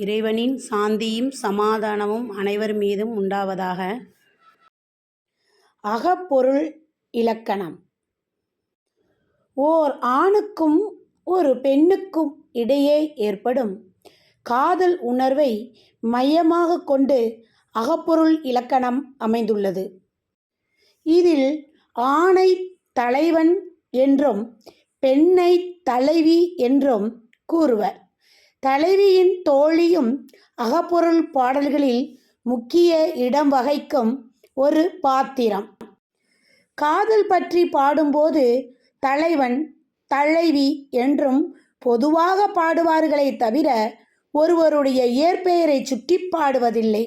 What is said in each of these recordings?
இறைவனின் சாந்தியும் சமாதானமும் அனைவர் மீதும் உண்டாவதாக. அகப்பொருள் இலக்கணம். ஓர் ஆணுக்கும் ஒரு பெண்ணுக்கும் இடையே ஏற்படும் காதல் உணர்வை மையமாக கொண்டு அகப்பொருள் இலக்கணம் அமைந்துள்ளது. இதில் ஆணை தலைவன் என்றும் பெண்ணை தலைவி என்றும் கூறுவர். தலைவியின் தோழியும் அகப்பொருள் பாடல்களில் முக்கிய இடம் வகிக்கும் ஒரு பாத்திரம். காதல் பற்றி பாடும்போது தலைவன் தலைவி என்றும் பொதுவாக பாடுவார்களே தவிர ஒருவருடைய இயற்பெயரை சுட்டி பாடுவதில்லை.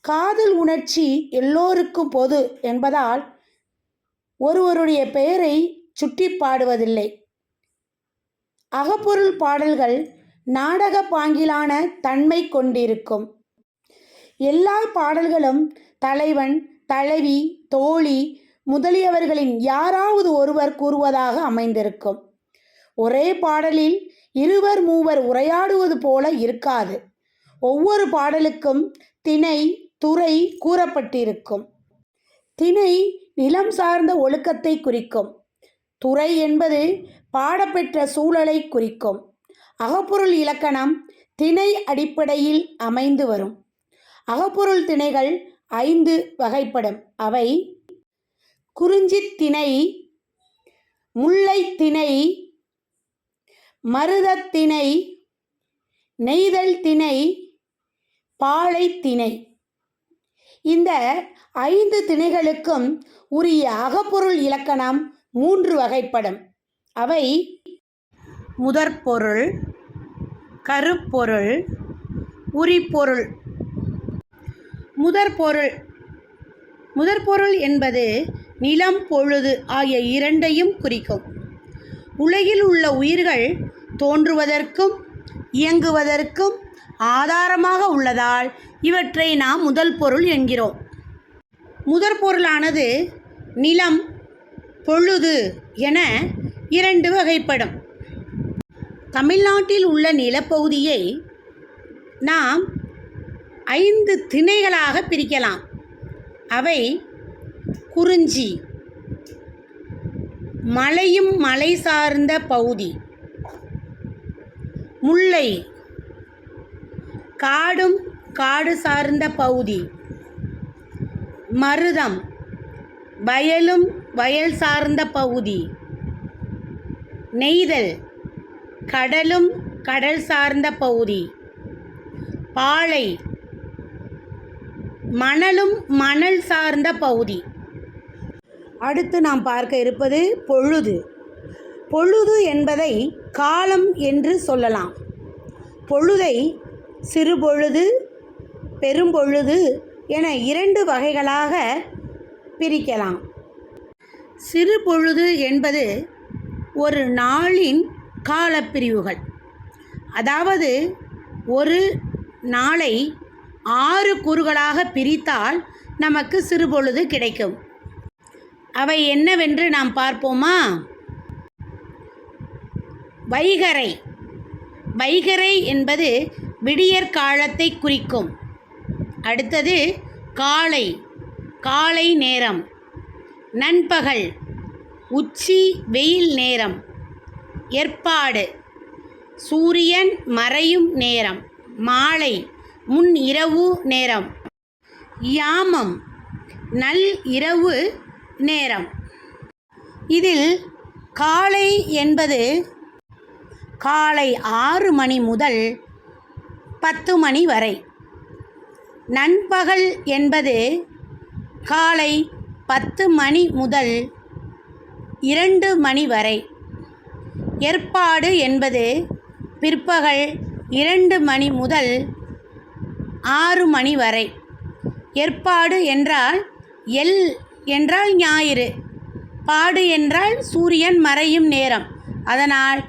காதல் உணர்ச்சி எல்லோருக்கும் பொது என்பதால் ஒருவருடைய பெயரை சுட்டி பாடுவதில்லை. அகப்பொருள் பாடல்கள் நாடக பாங்கிலான தன்மை கொண்டிருக்கும். எல்லா பாடல்களும் தலைவன் தலைவி தோழி முதலியவர்களின் யாராவது ஒருவர் கூறுவதாக அமைந்திருக்கும். ஒரே பாடலில் இருவர் மூவர் உரையாடுவது போல இருக்காது. ஒவ்வொரு பாடலுக்கும் திணை துறை கூறப்பட்டிருக்கும். திணை நிலம் சார்ந்த ஒழுக்கத்தை குறிக்கும். துறை என்பது பாடப்பெற்ற சூழலை குறிக்கும். அகப்பொருள் இலக்கணம் திணை அடிப்படையில் அமைந்து வரும். அகப்பொருள் திணைகள் ஐந்து வகைப்படும். அவை குறிஞ்சித் திணை முல்லைத் திணை மருதத் திணை நெய்தல் திணை பாலை திணை. இந்த ஐந்து திணைகளுக்கும் உரிய அகப்பொருள் இலக்கணம் மூன்று வகைப்படும். அவை முதற்பொருள் கருப்பொருள் உரிப்பொருள். முதற்பொருள். முதற்பொருள் என்பது நிலம் பொழுது ஆகிய இரண்டையும் குறிக்கும். உலகில் உள்ள உயிர்கள் தோன்றுவதற்கும் இயங்குவதற்கும் ஆதாரமாக உள்ளதால் இவற்றை நாம் முதல் பொருள் என்கிறோம். முதற் பொருளானது நிலம் பொழுது என இரண்டு வகைப்படும். தமிழ்நாட்டில் உள்ள நிலப்பகுதியை நாம் ஐந்து திணைகளாக பிரிக்கலாம். அவை குறிஞ்சி மலையும் மலை சார்ந்த பகுதி முல்லை காடும் காடு சார்ந்த பகுதி மருதம் வயலும் வயல் சார்ந்த பகுதி நெய்தல் கடலும் கடல் சார்ந்த பகுதி. பாலை மணலும் மணல் சார்ந்த பகுதி. அடுத்து நாம் பார்க்க இருப்பது பொழுது. பொழுது என்பதை காலம் என்று சொல்லலாம். பொழுதை சிறுபொழுது பெரும்பொழுது என இரண்டு வகைகளாக பிரிக்கலாம். சிறுபொழுது என்பது ஒரு நாளின் காலப்பிரிவுகள். அதாவது ஒரு நாளை ஆறு கூறுகளாக பிரித்தால் நமக்கு சிறுபொழுது கிடைக்கும். அவை என்னவென்று நாம் பார்ப்போமா? வைகரை வைகரை என்பது விடியற் காலத்தை குறிக்கும். அடுத்தது காலை. காலை நேரம். நண்பகல். உச்சி வெயில் நேரம். ஏற்பாடு. சூரியன் மறையும் நேரம். மாலை முன் இரவு நேரம். யாமம் நல் இரவு நேரம். இதில் காலை என்பது காலை ஆறு மணி முதல் பத்து மணி வரை. நண்பகல் என்பது காலை பத்து மணி முதல் இரண்டு மணி வரை. ஏற்பாடு என்பது பிற்பகல் இரண்டு மணி முதல் ஆறு மணி வரை. ஏற்பாடு என்றால் எல் என்றால் ஞாயிறு பாடு என்றால் சூரியன் மறையும் நேரம். அதனால்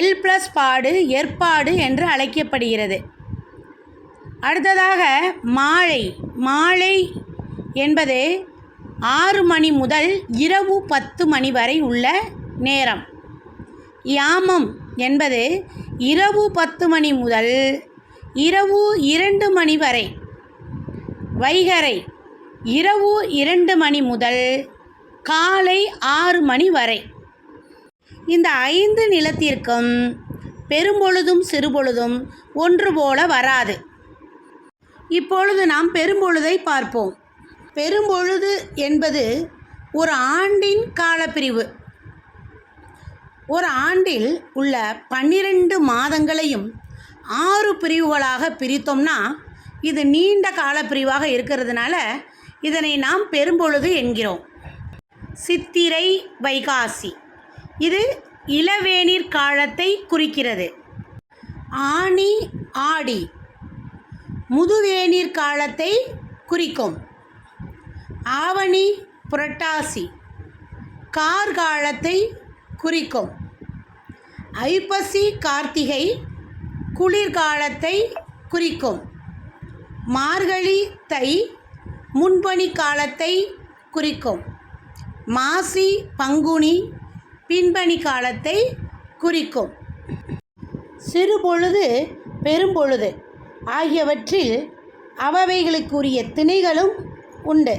எல் ப்ளஸ் பாடு ஏற்பாடு என்று அழைக்கப்படுகிறது. அடுத்ததாக மாலை மாலை என்பது ஆறு மணி முதல் இரவு பத்து மணி வரை உள்ள நேரம். யாமம் என்பது இரவு பத்து மணி முதல் இரவு இரண்டு மணி வரை. வைகரை இரவு இரண்டு மணி முதல் காலை ஆறு மணி வரை. இந்த ஐந்து நிலத்திற்கும் பெரும்பொழுதும் சிறுபொழுதும் ஒன்று போல வராது. இப்பொழுது நாம் பெரும்பொழுதை பார்ப்போம். பெரும்பொழுது என்பது ஒரு ஆண்டின் காலப்பிரிவு. ஒரு ஆண்டில் உள்ள பன்னிரெண்டு மாதங்களையும் ஆறு பிரிவுகளாக பிரித்தோம்னா இது நீண்ட கால பிரிவாக இருக்கிறதுனால இதனை நாம் பெரும்பொழுது என்கிறோம். சித்திரை வைகாசி. இது இளவேநீர் காலத்தை குறிக்கிறது. ஆனி ஆடி. முதுவேநீர் காலத்தை குறிக்கும். ஆவணி புரட்டாசி. கார்காலத்தை குறிக்கும். ஐப்பசி கார்த்திகை குளிர்காலத்தை குறிக்கும். மார்கழி தை முன்பணி காலத்தை குறிக்கும். மாசி பங்குனி பின்பணி காலத்தை குறிக்கும். சிறுபொழுது பெரும்பொழுது ஆகியவற்றில் அவவைகளுக்குரிய திணைகளும் உண்டு.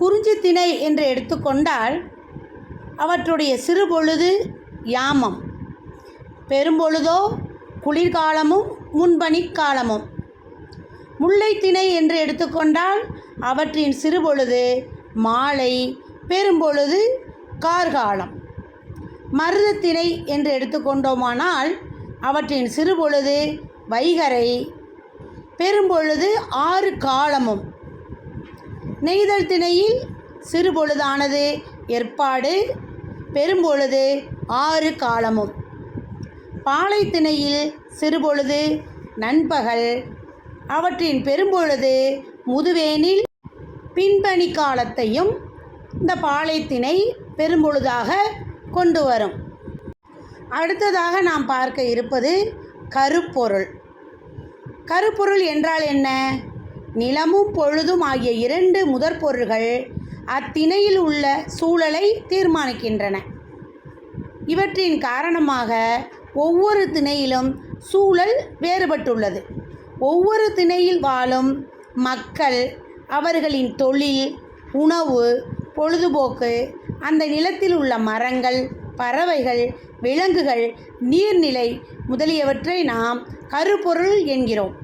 குறிஞ்சி திணை என்று எடுத்துக்கொண்டால் அவற்றுடைய சிறுபொழுது யாமம் பெரும்பொழுதோ குளிர்காலமும் முன்பணிக் காலமும். முல்லைத்திணை என்று எடுத்துக்கொண்டால் அவற்றின் சிறுபொழுது மாலை பெரும்பொழுது கார்காலம். மருதத்திணை என்று எடுத்துக்கொண்டோமானால் அவற்றின் சிறுபொழுது வைகறை பெரும்பொழுது ஆறு காலமும். நெய்தல் திணையில் சிறுபொழுதானது ஏற்பாடு பெரும்பொழுது ஆறு காலமும். பாலைத்திணையில் சிறுபொழுது நண்பகல். அவற்றின் பெரும்பொழுது முதுவேனில் பின்பணி காலத்தையும் இந்த பாலைத்திணை பெரும்பொழுதாக கொண்டு வரும். அடுத்ததாக நாம் பார்க்க இருப்பது கருப்பொருள். கருப்பொருள் என்றால் என்ன? நிலமும் பொழுதும் ஆகிய இரண்டு முதற்பொருள்கள் அத்திணையில் உள்ள சூழலை தீர்மானிக்கின்றன. இவற்றின் காரணமாக ஒவ்வொரு திணையிலும் சூழல் வேறுபட்டுள்ளது. ஒவ்வொரு திணையில் வாழும் மக்கள் அவர்களின் தொழில் உணவு பொழுதுபோக்கு அந்த நிலத்தில் உள்ள மரங்கள் பறவைகள் விலங்குகள் நீர்நிலை முதலியவற்றை நாம் கருப்பொருள் என்கிறோம்.